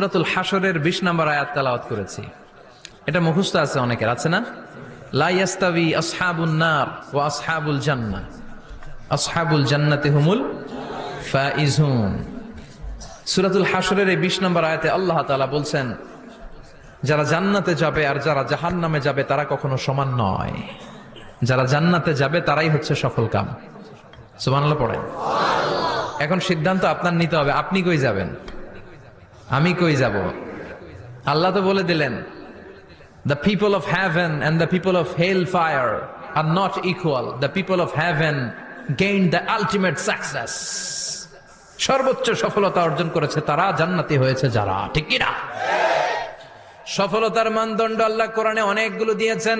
সুরাতুল হাসরের বিশ নম্বর আয়াত তালাওয়াত করেছি। এটা মুখস্থ আছে অনেকের, আছে না? লাইয়াস্তাবি আসহাবুন নার ও আসহাবুল জান্নাহ আসহাবুল জান্নাতে হুমুল ফাইজুন। সুরাতুল হাসরের এই বিশ নম্বর আয়াতে আল্লাহ তাআলা বলছেন, যারা জান্নাতে যাবে আর যারা জাহান্নামে যাবে, তারা কখনো সমান নয়। যারা জান্নাতে যাবে, তারাই হচ্ছে সফল কাম। সুবহানাল্লাহ পড়েন। এখন সিদ্ধান্ত আপনার নিতে হবে, আপনি কই যাবেন? আমি কই যাব আল্লাহ তো বলে দিলেন the people of heaven and the people of hell fire are not equal the people of heaven gain the ultimate success সর্বোচ্চ সফলতা অর্জন করেছে তারা জান্নাতি হয়েছে যারা ঠিক কিনা সফলতার মানদণ্ড আল্লাহ কোরআনে অনেকগুলো দিয়েছেন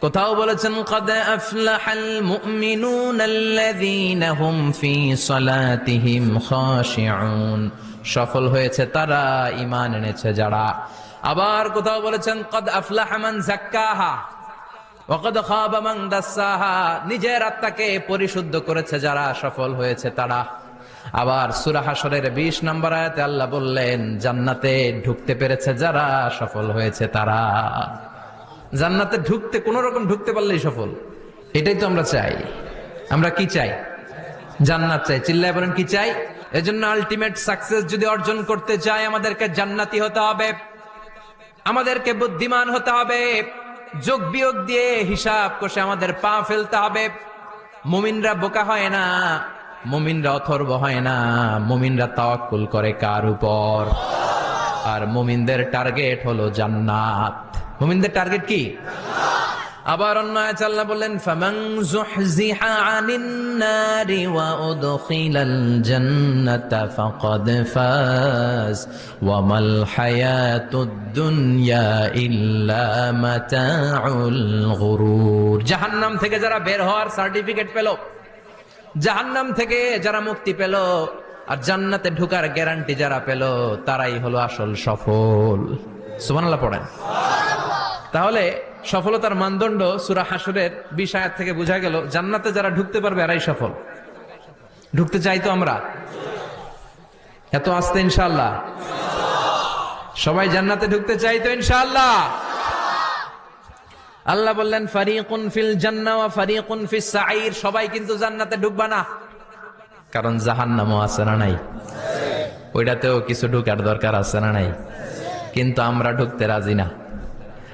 কোথাও বলেছেন قد أفلح المؤمنون الذين هم في صلاتهم خاشعون সফল হয়েছে, তারা ইমান এনেছে যারা। আবার কোথাও বলেছেন, কদ আফলাহমান জাক্কাহা নিজের আত্মাকে পরিশুদ্ধ করেছে যারা, সফল হয়েছে তারা। আবার সুরাহাসরের বিশ নম্বর আয়াতে আল্লাহ বললেন, জান্নাতে ঢুকতে পেরেছে যারা, সফল হয়েছে তারা। জান্নাতে ঢুকতে কোন রকম ঢুকতে পারলেই সফল। এটাই তো আমরা চাই। আমরা কি চাই? জান্নাত চাই। চিল্লায় বলেন, কি চাই? এজন্য আলটিমেট সাকসেস যদি অর্জন করতে চাই, আমাদেরকে জান্নাতি হতে হবে। আমাদেরকে বুদ্ধিমান হতে হবে। যোগ বিয়োগ দিয়ে হিসাব কষে আমাদের পা ফেলতে হবে। মুমিনরা বোকা হয় না, মুমিনরা অথর্ব হয় না, মুমিনরা তাওয়াক্কুল করে কার উপর? আর মুমিনদের টার্গেট হলো জান্নাত। মুমিনদের টার্গেট কি? আবার অন্য আল্লাহ বললেন, ফামান যুহজিহা আনিন নারি ওয়া উদখিলাল জান্নাতা ফাকাদ ফাজ ওয়া মাল হায়াতুদ দুনিয়া ইল্লা মাতাউল গুরুর। জাহান্নাম থেকে যারা বের হওয়ার সার্টিফিকেট পেল, জাহান্নাম থেকে যারা মুক্তি পেল আর জান্নাতে ঢুকার গ্যারান্টি যারা পেল, তারাই হলো আসল সফল। সুবহানাল্লাহ পড়েন। তাহলে সফলতার মানদণ্ড সুরা হাসুরের আয়াত থেকে বোঝা গেল, জান্নাতে যারা ঢুকতে পারবে এরাই সফল। ঢুকতে চাই তো আমরা? এত আসতে ইনশাল্লাহ সবাই জান্নাতে ঢুকতে চাই তো ইনশাল্লাহ আল্লাহ বললেন, ফারিকুন ফিল জান্না ফারিকুন ফিস সাঈর। সবাই কিন্তু জান্নাতে ঢুকবা না। কারণ জাহান্নামও আছে না নাই? ওইটাতেও কিছু ঢুকার দরকার আছে না নাই? কিন্তু আমরা ঢুকতে রাজি না।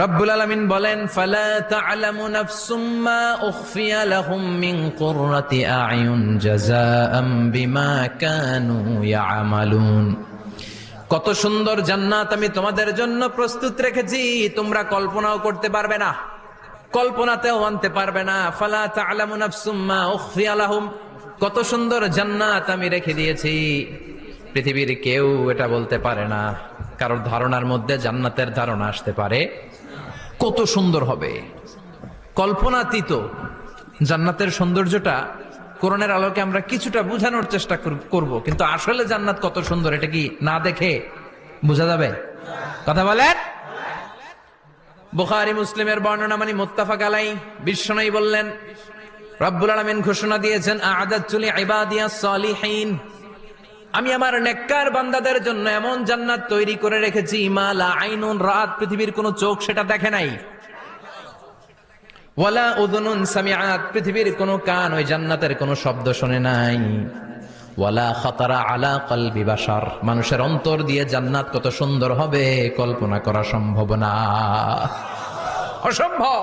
রব্বুল আলামিন বলেন কত সুন্দর জান্নাত আমি তোমাদের জন্য প্রস্তুত রেখেছি, তোমরা কল্পনাও করতে পারবে না, কল্পনাতেও আনতে পারবে না। ফালা তা'লামু নাফসুম মা উখফিয়া কত সুন্দর জান্নাত আমি রেখে দিয়েছি। পৃথিবীর কেউ এটা বলতে পারে না, কারোর ধারণার মধ্যে জান্নাতের ধারণা আসতে পারে। কত সুন্দর হবে। কল্পনাতীত জান্নাতের সৌন্দর্যটা কোরআনের আলোকে আমরা কিছুটা বোঝানোর চেষ্টা কর- করব, কিন্তু আসলে জান্নাত কত সুন্দর, এটা কি না দেখে বোঝা যাবে? কথা বলেন? বুখারি মুসলিমের বর্ণনা মানে মুত্তাফাক আলাই বিশ্বনয়ী বললেন, রব্বুল আলামিন ঘোষণা দিয়েছেন আদাতুল ইবাদিয়াস সালিহিন। আমি আমার নেককার বান্দাদের জন্য এমন জান্নাত তৈরি করে রেখেছি মালা আইনুন, রাত পৃথিবীর কোনো চোখ সেটা দেখে নাই। ওয়ালা উদুনুন সামিআত, পৃথিবীর কোনো কান ওই জান্নাতের কোনো শব্দ শোনে নাই। ওয়ালা খাতারা আলা কলবি বাসার মানুষের অন্তর দিয়ে জান্নাত কত সুন্দর হবে, কল্পনা করা সম্ভব না। অসম্ভব!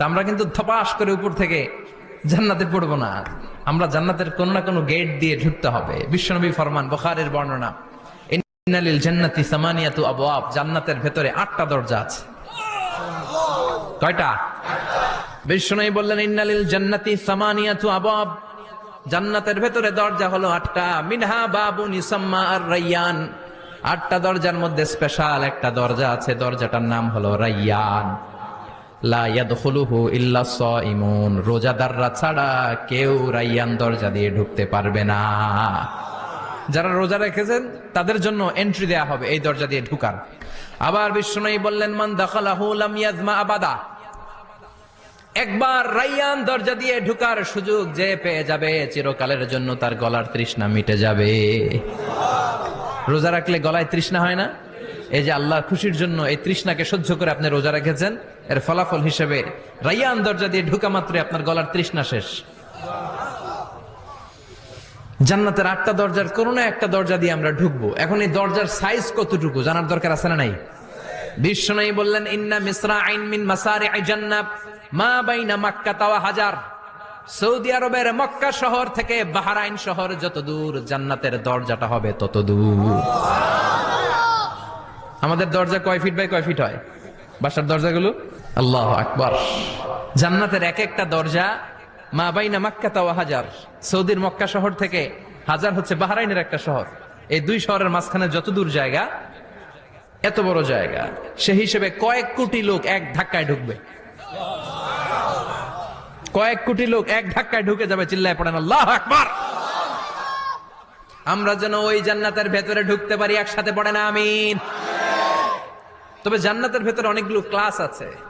তা আমরা কিন্তু থপাস করে উপর থেকে জান্নাতে পড়ব না। আমরা জান্নাতের কোনো না কোনো গেট দিয়ে ঢুকতে হবে। বিশ্বনবী ফরমান, বখারের বর্ণনা, ইন্নালিল সামানিয়াতু আবওয়াব জান্নাতের ভেতরে আটটা দরজা আছে। কয়টা? বিশ্বনবী বললেন, ইন্নালিল জান্নাতি সামানিয়াতু আবওয়াব জান্নাতের ভেতরে দরজা হলো আটটা। মিনহা বাবুন ইসাম্মা আর রাইয়ান আটটা দরজার মধ্যে স্পেশাল একটা দরজা আছে। দরজাটার নাম হলো রাইয়ান। রোজাদাররা ছাড়া কেউ রাইয়ান দরজা দিয়ে ঢুকতে পারবে না। যারা রোজা রেখেছেন, তাদের জন্য এন্ট্রি দেয়া হবে এই দরজা দিয়ে ঢুকার। আবার বিষ্ণু বললেন, মান দাখালাহু লাম ইয়াজমা আবাদা। একবার রাইয়ান দরজা দিয়ে ঢুকার সুযোগ যে পেয়ে যাবে, চিরকালের জন্য তার গলার তৃষ্ণা মিটে যাবে। রোজা রাখলে গলায় তৃষ্ণা হয় না? এই যে আল্লাহ খুশির জন্য এই তৃষ্ণাকে সহ্য করে আপনি রোজা রেখেছেন এর ফলাফল হিসেবে রাইয়ান দরজা দিয়ে ঢুকা মাত্রে আপনার গলার তৃষ্ণা শেষ। জান্নাতের আটটা দরজার কোনো না একটা দরজা দিয়ে আমরা ঢুকবো। এখন এই দরজার সাইজ কতটুকু জানার দরকার আছে না নাই? বিশ্ব নাই বললেন, ইন্না মিসরা আইন মিন মাসারে জান্নাত, মা বাইনা মাক্কা তাওয়া হাজার। সৌদি আরবের মক্কা শহর থেকে বাহারাইন শহর যত দূর জান্নাতের দরজাটা হবে তত দূর। আমাদের দরজা কয় ফিট বাই কয় ফিট হয়? বাসার দরজাগুলো? আল্লাহ আকবর। জান্নাতের এক একটা দরজা মা বাইনা মাক্কা তাওয়া হাজার। সৌদির মক্কা শহর থেকে হাজার হচ্ছে বাহারাইনের একটা শহর। এই দুই শহরের মাঝখানে যত দূর জায়গা, এত বড় জায়গা, সে হিসেবে কয়েক কোটি লোক এক ধাক্কায় ঢুকবে। কয়েক কোটি লোক এক ধাক্কায় ঢুকে যাবে, চিল্লায় পড়েন, আল্লাহ আকবার! আমরা যেন ওই জান্নাতের ভেতরে ঢুকতে পারি, একসাথে পড়ে না আমিন। তবে জান্নাতের ভেতরে অনেকগুলো ক্লাস আছে।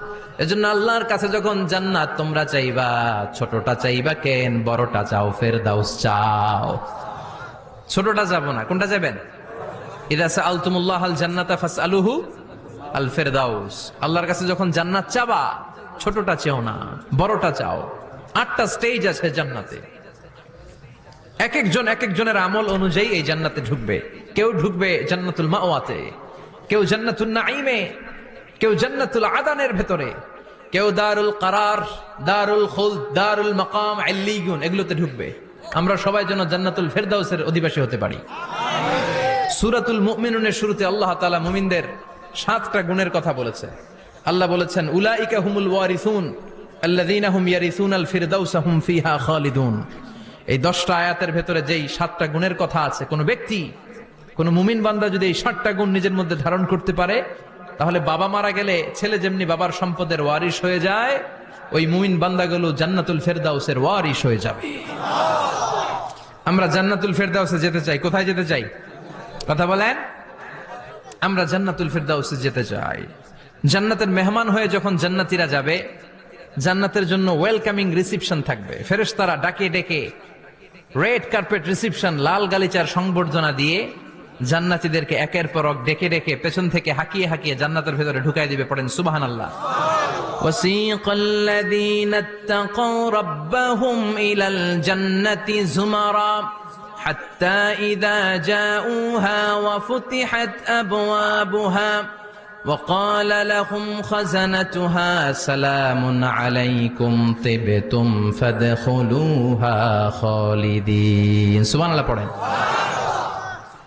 এজন্য আল্লাহর কাছে যখন জান্নাত তোমরা চাইবা, ছোটটা চাইবা কেন, বড়টা চাও, ফেরদাউস চাও। ছোটটা যাব না, কোনটা যাবেন? ইদা সাআলতুমুল্লাহ আল জান্নাতা ফাসআলুহু আল ফেরদাউস আল্লাহর কাছে যখন জান্নাত চাবা, ছোটটা চেও না, বড়টা চাও। আটটা স্টেজ আছে এক একজন এক একজনের আমল অনুযায়ী এই জান্নাতে ঢুকবে। কেউ ঢুকবে জান্নাতুল মাওয়াতে, কেউ জান্নাতুল নাইমে কেউ জান্নাতুল আদানের ভেতরে, কেউ দারুল কারার, দারুল খুল দারুল মাকাম, আল্লিগুন, এগুলোতে ঢুকবে। আমরা সবাই যেন জান্নাতুল ফেরদাউসের অধিবাসী হতে পারি। সুরাতুল মুমিনুনের শুরুতে আল্লাহ তাআলা মুমিনদের সাতটা গুণের কথা বলেছে। আল্লাহ বলেছেন, উলাইকা হুমুল ওয়ারিসুন, আল্লাযীনা হুম ইয়ারিসুনাল ফিরদাউসা হুম ফিহা খালিদুন। এই দশটা আয়াতের ভেতরে যেই সাতটা গুণের কথা আছে, কোন ব্যক্তি, কোন মুমিন বান্দা যদি এই সাতটা গুণ নিজের মধ্যে ধারণ করতে পারে তাহলে বাবা মারা গেলে ছেলে যেমনি বাবার সম্পদের ওয়ারিশ হয়ে যায়, ওই মুমিন বান্দাগুলো জান্নাতুল ফেরদাউসের ওয়ারিশ হয়ে যাবে। আমরা জান্নাতুল ফেরদাউসে যেতে চাই। কোথায় যেতে চাই? কথা বলেন? আমরা জান্নাতুল ফেরদাউসে যেতে চাই। জান্নাতের মেহমান হয়ে যখন জান্নাতীরা যাবে, জান্নাতের জন্য ওয়েলকামিং রিসিপশন থাকবে। ফেরেশতারা ডাকে ডেকে রেড কার্পেট রিসিপশন, লাল গালিচার সংবর্ধনা দিয়ে জান্নাতীদেরকে একের পর এক ডেকে ডেকে পেছন থেকে হাকিয়ে হাকিয়ে জান্নাতের ভেতরে ঢুকাই দিবে পড়েন সুবাহান আল্লাহ وسيق الذين اتقوا ربهم إلى الجنة زمرا حتى إذا جاءوها وفتحت أبوابها وقال لهم خزنتها سلام عليكم طبتم فادخلوها خالدين سبحان الله পড়েন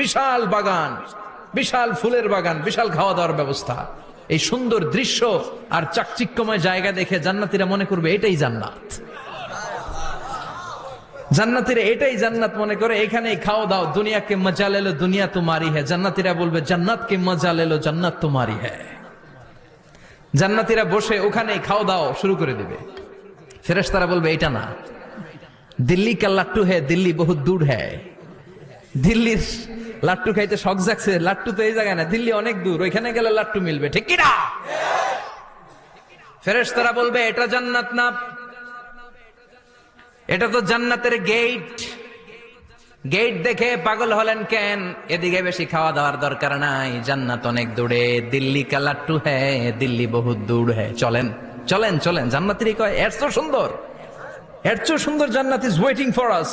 বিশাল বাগান, বিশাল ফুলের বাগান, বিশাল খাওয়া দাওয়ার ব্যবস্থা। এই সুন্দর দৃশ্য আর চাকচিক্যময় জায়গা দেখে জান্নাতিরা মনে করবে, এটাই জান্নাত। জান্নাতিরা এটাই জান্নাত মনে করে, এখানেই খাওয়া দাও দুনিয়াকে মজা লেলো দুনিয়া তোমারি হ্যাঁ জান্নাতিরা বলবে, জান্নাতকে মজা লেলো জান্নাত তোমারি হ্যাঁ জান্নাতিরা বসে ওখানেই খাওয়া দাও শুরু করে দিবে। ফেরেশতারা বলবে, এটা না। দিল্লি কা লাট্টু হ্যাঁ দিল্লি বহুত দূর হ্যাঁ দিল্লির লাট্টু খাইতে শখ জাগছে লাট্টু তো এই জায়গায় না, দিল্লি অনেক দূর, ওইখানে গেলে লাট্টু মিলবে, ঠিক কিনা? ফেরেশতারা বলবে, এটা জান্নাত না। এটা তো জান্নাতের গেট গেট দেখে পাগল হলেন কেন? এদিকে বেশি খাওয়া দাওয়ার দরকার নাই, জান্নাত অনেক দূরে, দিল্লি কা লাট্টু হ্যাঁ দিল্লি বহুত দূর হ্যাঁ চলেন চলেন চলেন জান্নাতেরই কয়, এর তো সুন্দর, এর চেয়ে সুন্দর জান্নাত ইজ ওয়েটিং ফর আস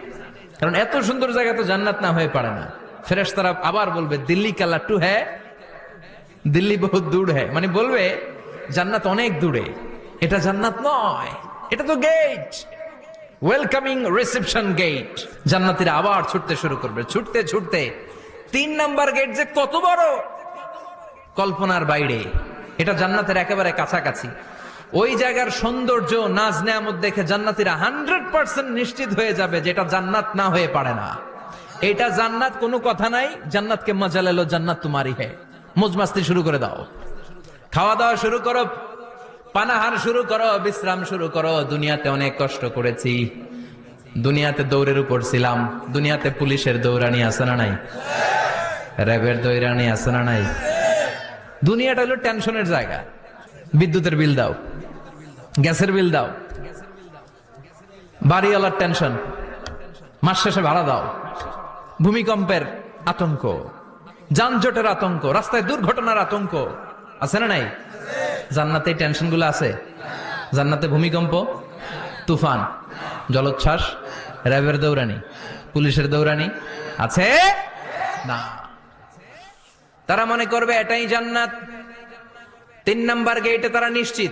কারণ এত সুন্দর জায়গা তো জান্নাত না হয়ে পারে না। ফেরেশতারা আবার বলবে, দিল্লি কালা টু হ্যাঁ দিল্লি বহুত দূর হ্যাঁ মানে বলবে, জান্নাত অনেক দূরে। এটা জান্নাত নয়। এটা তো গেট ওয়েলকামিং রিসেপশন গেট জান্নাতিরা আবার ছুটতে শুরু করবে। ছুটতে ছুটতে তিন নাম্বার গেট যে কত বড়? কল্পনার বাইরে। এটা জান্নাতের একেবারে কাছাকাছি। ওই জায়গার সৌন্দর্য নাজ নেয়ামত দেখে জান্নাতিরা হান্ড্রেড পার্সেন্ট নিশ্চিত হয়ে যাবে যেটা জান্নাত না হয়ে পারে না। এটা জান্নাত কোনো কথা নাই, জান্নাতকে মজা লেলো, জান্নাত তোমারই হে। মজমাস্তি শুরু করে দাও। খাওয়া দাওয়া শুরু করো, পানাহার শুরু করো, বিশ্রাম শুরু করো। দুনিয়াতে অনেক কষ্ট করেছি। দুনিয়াতে দৌড়ের উপর ছিলাম। দুনিয়াতে পুলিশের দৌড়ানি আছে না নাই? র্যাবের দৌড়ানি আছে না নাই? দুনিয়াটা হলো টেনশনের জায়গা। বিদ্যুতের বিল দাও। গ্যাসের বিল দাও। বাড়িওয়ালার টেনশন। মাস শেষে ভাড়া দাও। ভূমিকম্পের আতঙ্ক। যানজটের আতঙ্ক। রাস্তায় দুর্ঘটনার আতঙ্ক। আছে না নাই? জান্নাতে টেনশনগুলো আছে। জান্নাতে ভূমিকম্প, তুফান, জলোচ্ছ্বাস, র্যাবের দৌড়ানি, পুলিশের দৌড়ানি। আছে? না। তারা মনে করবে এটাই জান্নাত। তিন নাম্বার গেটে তারা নিশ্চিত।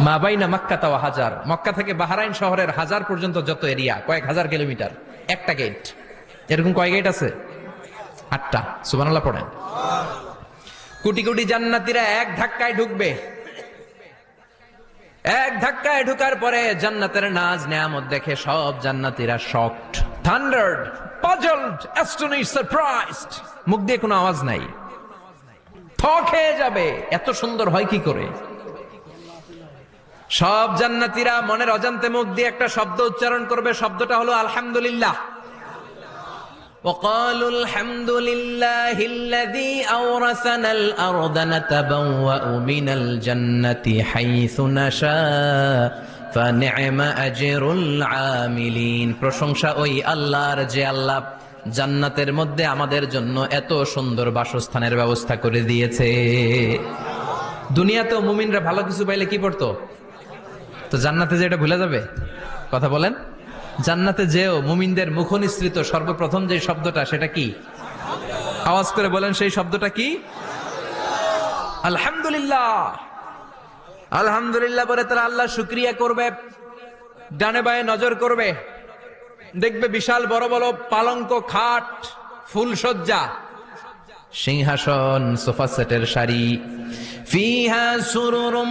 মা বাইনা মক্কা তাও হাজার। মক্কা থেকে বাহারাইন শহরের হাজার পর্যন্ত যত এরিয়া, কয়েক হাজার কিলোমিটার। একটা গেট এরকম কয় গেট আছে? আটটা। সুবানাল্লাহ পড়েন। কোটি কোটি জান্নাতিরা এক ধাক্কায় ঢুকবে। এক ধাক্কায় ঢুকার পরে জান্নাতের নাজ নেয়ামত দেখে সব জান্নাতীরা shocked thundered puzzled astonish surprised মুখ দিয়ে কোনো আওয়াজ নাই। থ খেয়ে যাবে। এত সুন্দর হয় কি করে? সব জান্নাতীরা মনের অজান্তে মুখ দিয়ে একটা শব্দ উচ্চারণ করবে শব্দটা হলো আলহামদুলিল্লাহ وقالوا الحمد لله الذي أورثنا الأرض نتبوأ من الجنة حيث نشاء فنعم أجر العاملين প্রশংসা ওই আল্লাহর যে আল্লাহ জান্নাতের মধ্যে আমাদের জন্য এত সুন্দর বাসস্থানের ব্যবস্থা করে দিয়েছে দুনিয়াতেও মুমিনরা ভালো কিছু পাইলে কি পড়তো তো জান্নাতে যে এটা ভুলে যাবে? কথা বলেন। জান্নাতে যেও মুমিনদের মুখ নিঃসৃত সর্বপ্রথম যে শব্দটা সেটা কি? আওয়াজ করে বলেন, সেই শব্দটা কি? আলহামদুলিল্লাহ। আলহামদুলিল্লাহ বলে তারা আল্লাহ শুক্রিয়া করবে, ডানে বায়ে নজর করবে। দেখবে বিশাল বড় বড় পালঙ্ক, খাট ফুলসজ্জা সিংহাসন, সোফা সেটের শাড়ি ফিহা সুরুরুম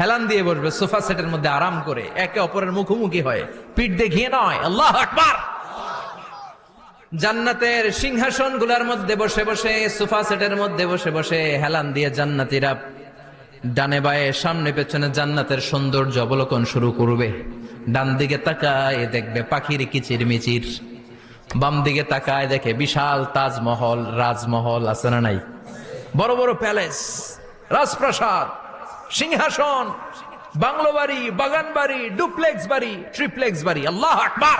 হেলান দিয়ে বসবে, সোফা সেটের মধ্যে আরাম করে, একে অপরের মুখোমুখি হয়ে। পিঠ দেখিয়ে নয়, আল্লাহ আকবার। জান্নাতের সিংহাসনগুলার মধ্যে বসে বসে, সোফা সেটের মধ্যে বসে বসে হেলান দিয়ে জান্নাতীরা ডানে বায়ে, সামনে পেছনে জান্নাতের সৌন্দর্য অবলোকন শুরু করবে। ডান দিকে তাকায় দেখবে পাখির কিচির মিচির বাম দিকে তাকায় দেখে বিশাল তাজমহল, রাজমহল আছে না নাই? বড় বড় প্যালেস, রাজপ্রাসাদ, সিংহাসন, বাংলো বাড়ি, বাগান বাড়ি, ডুপ্লেক্স বাড়ি, ট্রিপ্লেক্স বাড়ি। আল্লাহ আকবার!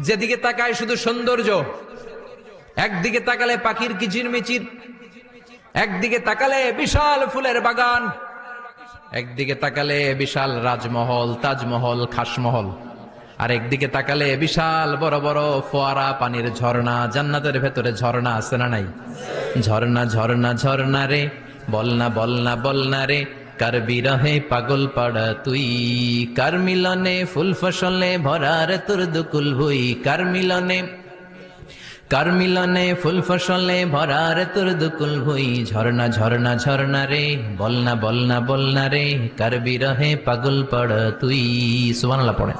যেদিকে তাকায় শুধু সৌন্দর্য, একদিকে তাকালে পাখির কিচির মিচির একদিকে তাকালে বিশাল ফুলের বাগান, একদিকে তাকালে বিশাল রাজমহল, তাজমহল, খাসমহল। আর একদিকে তাকালে বিশাল বড় বড় ফোয়ারা পানির ঝর্ণা, জান্নাতের ভেতরে ঝর্ণা আছে না নাই? ঝর্ণা ঝর্ণা ঝর্ণা রে, বলনা বলনা বলনা রে, কার বিরহে পাগল পাড়া তুই? কার মিলনে ফুল ফসলে ভরার তোর দুকুল ভুই? কার মিলনে কার মিলনে ফুল ফসলে ভরার তোর দুকুল ভুই? ঝর্ণা ঝর্ণা ঝর্ণা রে, বলনা বলনা বলনা রে, কার বিরহে পাগল পড় তুই? সুবহানাল্লাহ পড়ে।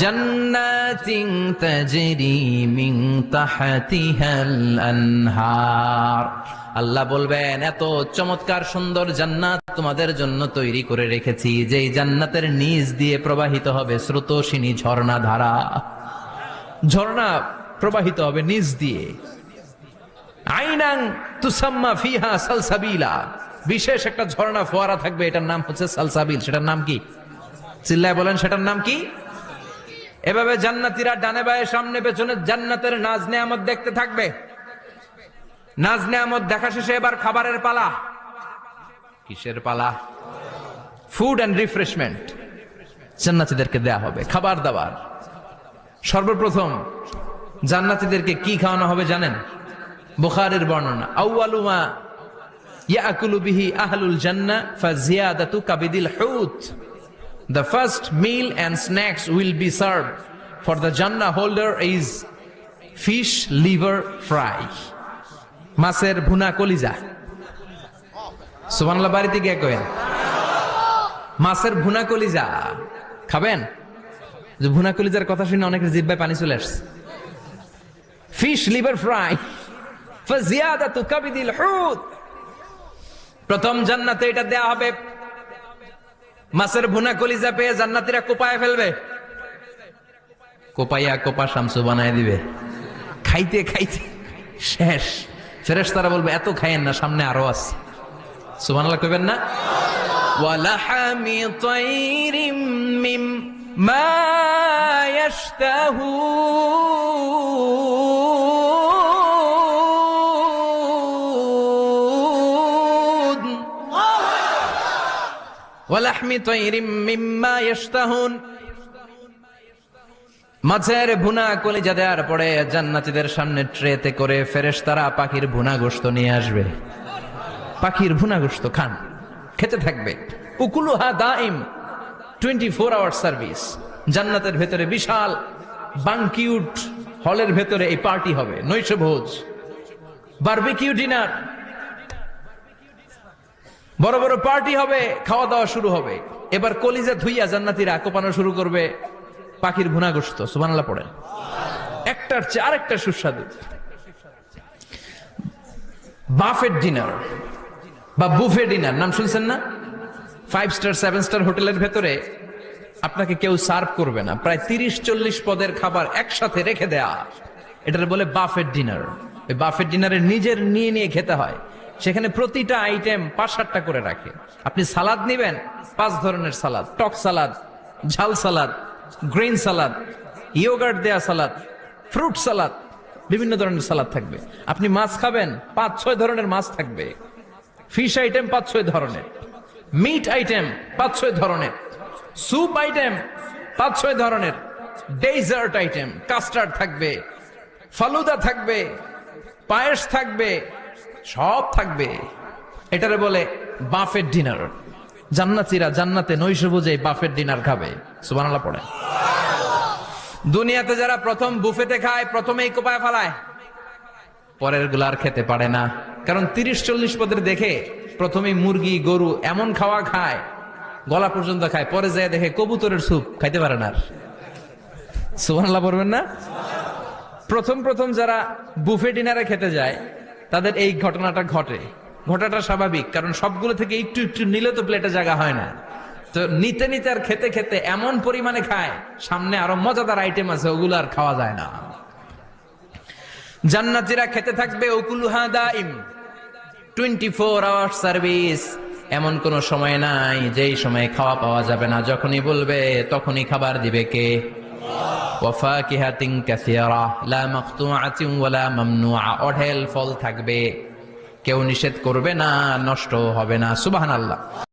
জান্নাতিন তাজরি মিন তাহতিহাল আনহার। আল্লাহ বলবেন, এত চমৎকার সুন্দর জান্নাত তোমাদের জন্য তৈরি করে রেখেছি, যেই জান্নাতের নিচ দিয়ে প্রবাহিত হবে স্রোতসিনী ঝর্ণা ধারা ঝর্ণা প্রবাহিত হবে নিজ দিয়ে। আইনাং তুসাম্মা ফিহা সালসাবিলা। বিশেষ একটা ঝর্ণা ফোয়ারা থাকবে, এটার নাম হচ্ছে সালসাবিল। সেটার নাম কি? চিল্লায় বলেন, সেটার নাম কি? এভাবে জান্নাতীরা ডানে বায়ে, সামনে পেছনে জান্নাতের নাজ নেয়ামত দেখতে থাকবে। নাজ নেয়ামত দেখা শেষে এবার খাবারের পালা। কিসের পালা? ফুড অ্যান্ড রিফ্রেশমেন্ট জান্নাতীদেরকে দেয়া হবে, খাবার দাবার। সর্বপ্রথম জান্নাতীদেরকে কি খাওয়ানো হবে জানেন? বুখারের বর্ণনা আউয়ালুমা ইয়াকুলু বিহি আহলুল জান্না ফাজিয়াদাতু কাবিদিল হুত। The first meal and snacks will be served. For the Jannah holder is fish liver fry. মাছের ভুনা কলিজা। সুবহানাল্লাহ বাড়িতে গিয়ে কয়েন মাছের ভুনা কলিজা। খাবেন? ভুনা কলিজার কথা শুনে অনেকের জিব্বায় পানি চলে আসছে। ফিশ লিভার ফ্রাই প্রথম জান্নাতে এটা দেয়া হবে। মাছের ভুনা কলিজা পেয়ে জান্নাতিরা কোপায় ফেলবে। কোপাইয়া কোপা শামসু বানায় দিবে। খাইতে খাইতে শেষ। ফেরেস তারা বলবে, এত খাইয়েন না, সামনে আরও আছে। সুবানাল্লাহ কইবেন না? ওয়ালাহামি তাইরিম মিম মা ইয়াশতাহুন। লাহমি তৈরিম ভুনা কলিজা দেওয়ার পরে জান্নাতীদের সামনে ট্রেতে করে ফেরেশতারা পাখির ভুনা গোস্ত নিয়ে আসবে। পাখির ভুনা গোস্ত খান, খেতে থাকবে। উকুলু হা দাইম টোয়েন্টি ফোর আওয়ার সার্ভিস জান্নাতের ভেতরে বিশাল বাংকিউট হলের ভেতরে এই পার্টি হবে নৈশ ভোজ বার্বিকিউ ডিনার বড় বড় পার্টি হবে, খাওয়া দাওয়া শুরু হবে। এবার কলিজা ধুইয়া জান্নাতিরা কোপানো শুরু করবে। পাখির ভুনা গোস্ত সুবানাল্লাহ পড়েন। একটার চেয়ে আরেকটা সুস্বাদু। বাফেট ডিনার বা বুফে ডিনার নাম শুনছেন না? ফাইভ স্টার সেভেন স্টার হোটেলের ভেতরে আপনাকে কেউ সার্ভ করবে না। প্রায় তিরিশ, চল্লিশ পদের খাবার একসাথে রেখে দেয়া। এটার বলে বাফেট ডিনার ওই বাফেট ডিনারে নিজের নিয়ে নিয়ে খেতে হয়। সেখানে প্রতিটা আইটেম পাঁচ সাতটা করে রাখে। আপনি সালাদ নিবেন, পাঁচ ধরনের সালাদ। টক সালাদ, ঝাল সালাদ, গ্রিন সালাদ ইয়োগার্ট দেয়া সালাদ ফ্রুট সালাদ, বিভিন্ন ধরনের সালাদ থাকবে। আপনি মাছ খাবেন পাঁচ ছয় ধরনের মাছ থাকবে। ফিশ আইটেম পাঁচ ছয় ধরনের। মিট আইটেম পাঁচ ছয় ধরনের। স্যুপ আইটেম পাঁচ ছয় ধরনের। ডেজার্ট আইটেম কাস্টার্ড থাকবে। ফালুদা থাকবে। পায়েস থাকবে। সব থাকবে। এটারে বলে বাফের ডিনার। জান্নাতিরা জান্নাতে নৈশ বুঝে বাফেট ডিনার খাবে। সুবহানাল্লাহ পড়ে দুনিয়াতে যারা প্রথম বুফেতে খায়, প্রথমেই কোপায় ফেলায়। পরেরগুলা আর খেতে পারে না। কারণ তিরিশ চল্লিশ পদের দেখে প্রথমে মুরগি, গরু এমন খাওয়া খায়, গলা পর্যন্ত খায়, পরে যায় দেখে কবুতরের স্যুপ খাইতে পারে না আর। সুবহানাল্লাহ পড়বেন না? প্রথম প্রথম যারা বুফে ডিনারে খেতে যায় তাদের এই ঘটনাটা ঘটে। ঘটাটা স্বাভাবিক, কারণ সবগুলো থেকে একটু একটু নিলে তো প্লেটে জায়গা হয় না। তো নিতে নিতে আর খেতে খেতে এমন পরিমাণে খায়, সামনে আরও মজাদার আইটেম আছে, ওগুলো আর খাওয়া যায় না। জান্নাতিরা খেতে থাকবে ওকুলুহা দাইম টোয়েন্টি ফোর আওয়ার সার্ভিস এমন কোন সময় নাই, যেই সময় খাওয়া পাওয়া যাবে না, যখনই বলবে তখনই খাবার দিবে কে? ওয়াফাকিহাতিন কাসিরা লা মাকতুআতিন ওয়ালা মামনুআ অঢেল ফল থাকবে। কেউ নিষেধ করবে না, নষ্ট হবে না। সুবহানাল্লাহ।